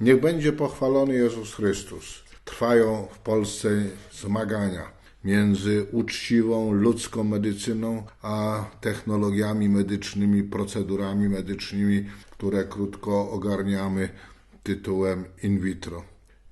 Niech będzie pochwalony Jezus Chrystus. Trwają w Polsce zmagania między uczciwą ludzką medycyną a technologiami medycznymi, procedurami medycznymi, które krótko ogarniamy tytułem in vitro.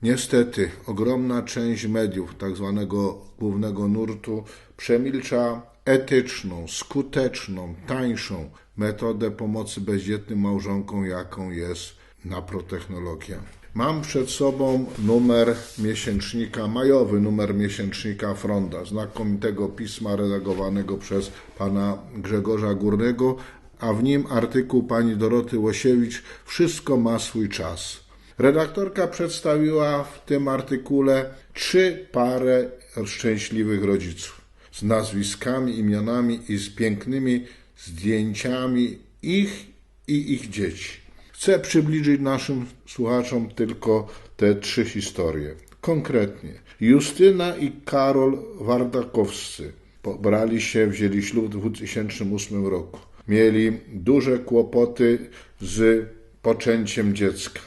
Niestety, ogromna część mediów, tak zwanego głównego nurtu, przemilcza etyczną, skuteczną, tańszą metodę pomocy bezdzietnym małżonkom, jaką jest naprotechnologia. Mam przed sobą numer miesięcznika, majowy numer miesięcznika Fronda, znakomitego pisma redagowanego przez pana Grzegorza Górnego, a w nim artykuł pani Doroty Łosiewicz Wszystko ma swój czas. Redaktorka przedstawiła w tym artykule trzy pary szczęśliwych rodziców z nazwiskami, imionami i z pięknymi zdjęciami ich i ich dzieci. Chcę przybliżyć naszym słuchaczom tylko te trzy historie. Konkretnie, Justyna i Karol Wardakowscy pobrali się, wzięli ślub w 2008 roku. Mieli duże kłopoty z poczęciem dziecka,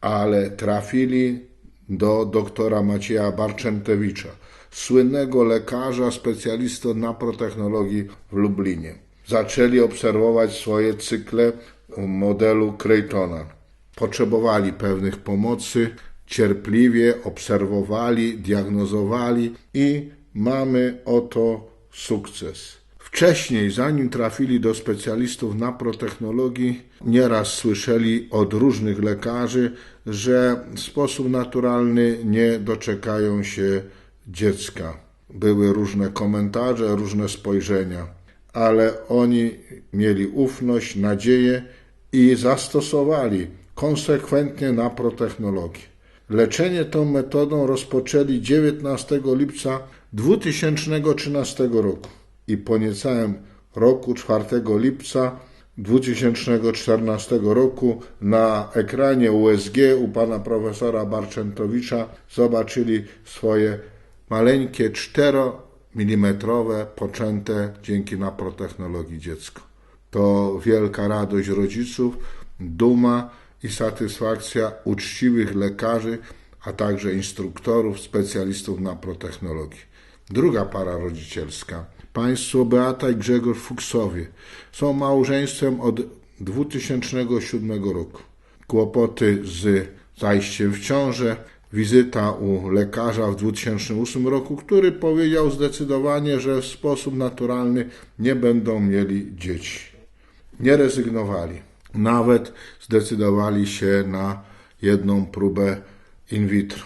ale trafili do doktora Macieja Barczętewicza, słynnego lekarza, specjalistę naprotechnologii w Lublinie. Zaczęli obserwować swoje cykle modelu Craytona. Potrzebowali pewnych pomocy, cierpliwie obserwowali, diagnozowali i mamy oto sukces. Wcześniej, zanim trafili do specjalistów naprotechnologii, nieraz słyszeli od różnych lekarzy, że w sposób naturalny nie doczekają się dziecka. Były różne komentarze, różne spojrzenia, ale oni mieli ufność, nadzieję i zastosowali konsekwentnie naprotechnologię. Leczenie tą metodą rozpoczęli 19 lipca 2013 roku i po niecałym roku 4 lipca 2014 roku na ekranie USG u pana profesora Barczętowicza zobaczyli swoje maleńkie 4 mm poczęte dzięki naprotechnologii dziecko. To wielka radość rodziców, duma i satysfakcja uczciwych lekarzy, a także instruktorów, specjalistów naprotechnologii. Druga para rodzicielska. Państwo Beata i Grzegorz Fuksowie są małżeństwem od 2007 roku. Kłopoty z zajściem w ciążę, wizyta u lekarza w 2008 roku, który powiedział zdecydowanie, że w sposób naturalny nie będą mieli dzieci. Nie rezygnowali. Nawet zdecydowali się na jedną próbę in vitro,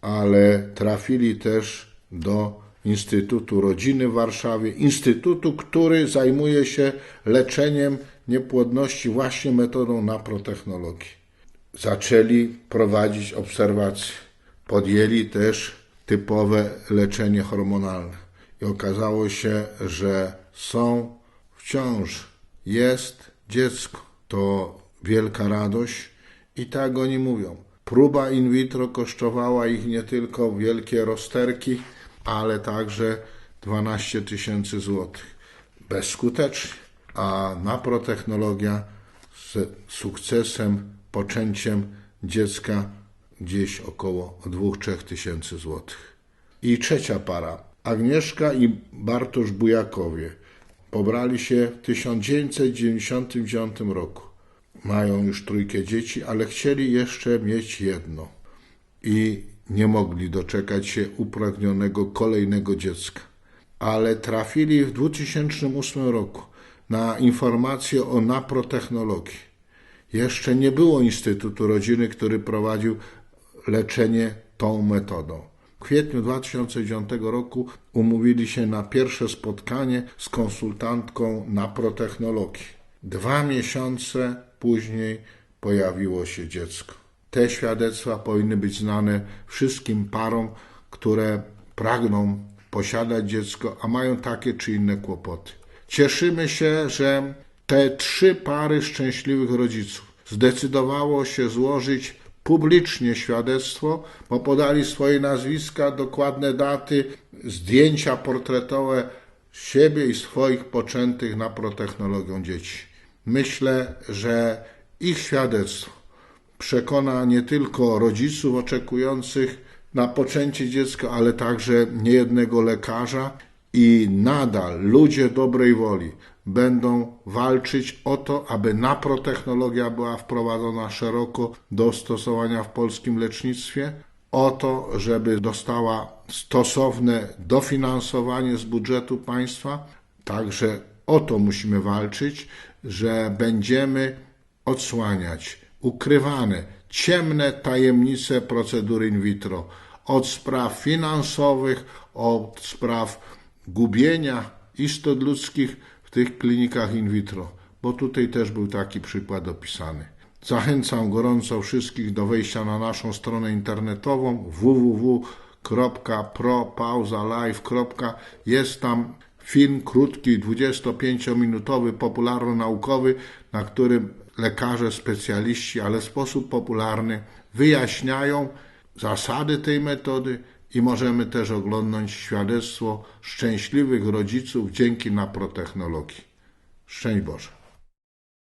ale trafili też do Instytutu Rodziny w Warszawie, instytutu, który zajmuje się leczeniem niepłodności właśnie metodą naprotechnologii. Zaczęli prowadzić obserwacje. Podjęli też typowe leczenie hormonalne. I okazało się, że są w ciąży. Jest dziecko. To wielka radość. I tak oni mówią. Próba in vitro kosztowała ich nie tylko wielkie rozterki, ale także 12 tysięcy złotych. Bezskutecznie. A naprotechnologia z sukcesem, poczęciem dziecka gdzieś około 2-3 tysięcy złotych. I trzecia para. Agnieszka i Bartosz Bujakowie pobrali się w 1999 roku. Mają już trójkę dzieci, ale chcieli jeszcze mieć jedno. I nie mogli doczekać się upragnionego kolejnego dziecka. Ale trafili w 2008 roku na informację o naprotechnologii. Jeszcze nie było Instytutu Rodziny, który prowadził leczenie tą metodą. W kwietniu 2009 roku umówili się na pierwsze spotkanie z konsultantką naprotechnologii. Dwa miesiące później pojawiło się dziecko. Te świadectwa powinny być znane wszystkim parom, które pragną posiadać dziecko, a mają takie czy inne kłopoty. Cieszymy się, że te trzy pary szczęśliwych rodziców zdecydowało się złożyć publicznie świadectwo, bo podali swoje nazwiska, dokładne daty, zdjęcia portretowe siebie i swoich poczętych naprotechnologią dzieci. Myślę, że ich świadectwo przekona nie tylko rodziców oczekujących na poczęcie dziecka, ale także niejednego lekarza i nadal ludzie dobrej woli będą walczyć o to, aby naprotechnologia była wprowadzona szeroko do stosowania w polskim lecznictwie, o to, żeby dostała stosowne dofinansowanie z budżetu państwa. Także o to musimy walczyć, że będziemy odsłaniać ukrywane, ciemne tajemnice procedury in vitro od spraw finansowych, od spraw gubienia istot ludzkich w tych klinikach in vitro, bo tutaj też był taki przykład opisany. Zachęcam gorąco wszystkich do wejścia na naszą stronę internetową www.propauzalive. Jest tam film krótki, 25-minutowy, popularno-naukowy, na którym lekarze, specjaliści, ale w sposób popularny wyjaśniają zasady tej metody i możemy też oglądać świadectwo szczęśliwych rodziców dzięki naprotechnologii. Szczęść Boże.